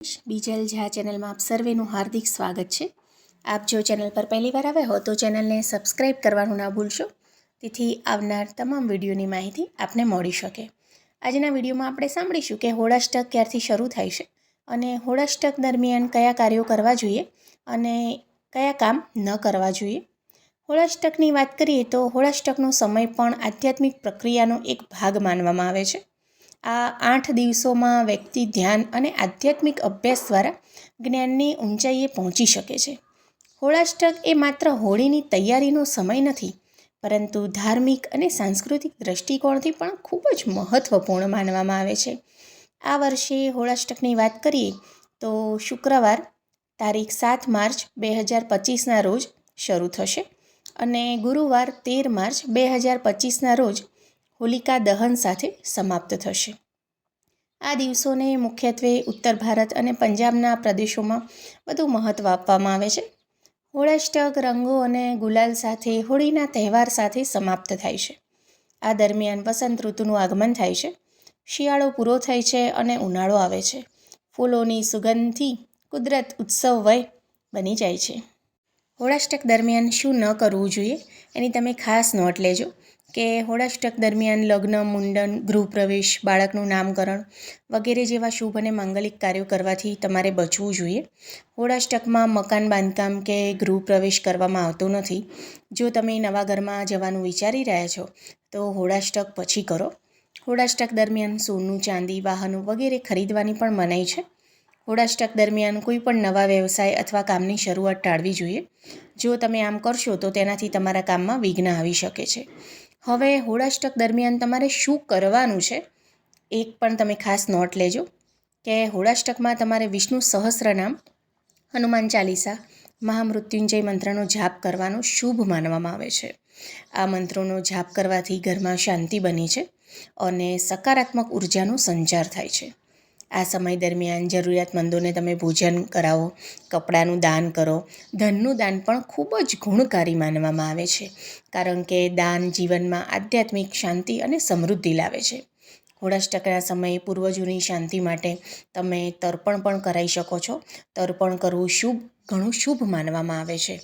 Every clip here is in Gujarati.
બીજલ ઝા ચેનલમાં આપ સર્વેનું હાર્દિક સ્વાગત છે. આપ જો ચેનલ પર પહેલી વાર આવ્યા હો તો ચેનલને સબસ્ક્રાઈબ કરવાનું ના ભૂલશો. તેથી આવનાર તમામ વિડીયોની માહિતી આપને મળી શકે. આજના વિડીયોમાં આપણે સાંભળીશું કે હોળાષ્ટક ક્યારથી શરૂ થાય છે અને હોળાષ્ટક દરમિયાન કયા કાર્યો કરવા જોઈએ અને કયા કામ ન કરવા જોઈએ. હોળાષ્ટકની વાત કરીએ તો હોળાષ્ટકનો સમય પણ આધ્યાત્મિક પ્રક્રિયાનો એક ભાગ માનવામાં આવે છે. આ આઠ દિવસોમાં વ્યક્તિ ધ્યાન અને આધ્યાત્મિક અભ્યાસ દ્વારા જ્ઞાનની ઊંચાઈએ પહોંચી શકે છે. હોળાષ્ટક એ માત્ર હોળીની તૈયારીનો સમય નથી, પરંતુ ધાર્મિક અને સાંસ્કૃતિક દૃષ્ટિકોણથી પણ ખૂબ જ મહત્ત્વપૂર્ણ માનવામાં આવે છે. આ વર્ષે હોળાષ્ટકની વાત કરીએ તો શુક્રવાર તારીખ સાત માર્ચ બે હજાર પચીસના રોજ શરૂ થશે અને ગુરુવાર તેર માર્ચ બે હજાર પચીસના રોજ હોલિકા દહન સાથે સમાપ્ત થશે. આ દિવસોને મુખ્યત્વે ઉત્તર ભારત અને પંજાબના પ્રદેશોમાં વધુ મહત્ત્વ આપવામાં આવે છે. હોળાષ્ટક રંગો અને ગુલાલ સાથે હોળીના તહેવાર સાથે સમાપ્ત થાય છે. આ દરમિયાન વસંત ઋતુનું આગમન થાય છે. શિયાળો પૂરો થાય છે અને ઉનાળો આવે છે. ફૂલોની સુગંધથી કુદરત ઉત્સવ વય બની જાય છે. હોળાષ્ટક દરમિયાન શું ન કરવું જોઈએ એની તમે ખાસ નોટ લેજો. કે હોળાષ્ટક દરમિયાન લગ્ન, મુંડન, ગૃહપ્રવેશ, બાળકનું નામકરણ વગેરે જેવા શુભ અને માંગલિક કાર્યો કરવાથી તમારે બચવું જોઈએ. હોળાષ્ટકમાં મકાન, બાંધકામ કે ગૃહપ્રવેશ કરવામાં આવતો નથી. જો તમે નવા ઘરમાં જવાનું વિચારી રહ્યા છો, તો હોળાષ્ટક પછી કરો. હોળાષ્ટક દરમિયાન સોનું, ચાંદી, વાહનો વગેરે ખરીદવાની પણ મનાઈ છે. હોળાષ્ટક દરમિયાન કોઈ પણ નવા વ્યવસાય અથવા કામની શરૂઆત ટાળવી જોઈએ. જો તમે આમ કરશો, તો તેનાથી તમારા કામમાં વિઘ્ન આવી શકે છે. હવે હોળાષ્ટક દરમિયાન તમારે શું કરવાનું છે? એક પણ તમે ખાસ નોટ લેજો કે હોળાષ્ટકમાં તમારે વિષ્ણુ સહસ્રનામ, હનુમાન ચાલીસા, મહામૃત્યુંજય મંત્રનો જાપ કરવાનો શુભ માનવામાં આવે છે. આ મંત્રોનો જાપ કરવાથી ઘરમાં શાંતિ બની છે અને સકારાત્મક ઉર્જાનો સંચાર થાય છે. આ સમય દરમિયાન જરૂરિયાતમંદોને તમે ભોજન કરાવો, કપડાનું દાન કરો. ધનનું દાન પણ ખૂબ જ ગુણકારી માનવામાં આવે છે, કારણ કે દાન જીવનમાં આધ્યાત્મિક શાંતિ અને સમૃદ્ધિ લાવે છે. હોળાષ્ટકના સમયે પૂર્વજોની શાંતિ માટે તમે તર્પણ પણ કરાવી શકો છો. તર્પણ કરવું શુભ, ઘણું શુભ માનવામાં આવે છે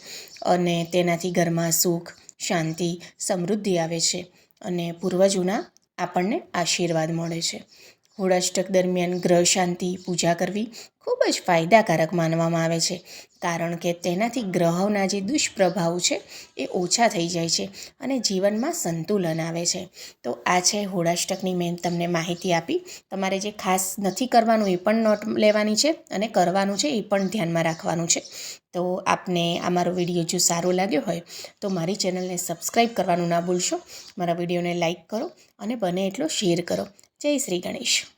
અને તેનાથી ઘરમાં સુખ, શાંતિ, સમૃદ્ધિ આવે છે અને પૂર્વજોના આપણને આશીર્વાદ મળે છે. હોળાષ્ટક દરમિયાન ગ્રહ શાંતિ, પૂજા કરવી ખૂબ જ ફાયદાકારક માનવામાં આવે છે. કારણ કે તેનાથી ગ્રહોના જે દુષ્પ્રભાવ છે એ ઓછા થઈ જાય છે અને જીવનમાં સંતુલન આવે છે. તો આ છે હોળાષ્ટકની મેં તમને માહિતી આપી. તમારે જે ખાસ નથી કરવાનું એ પણ નોટ લેવાની છે અને કરવાનું છે એ પણ ધ્યાનમાં રાખવાનું છે. તો આપને આ મારો વીડિયો જો સારો લાગ્યો હોય તો મારી ચેનલને સબસ્ક્રાઈબ કરવાનું ના ભૂલશો. મારા વિડીયોને લાઇક કરો અને બને એટલો શેર કરો. જય શ્રી ગણેશ.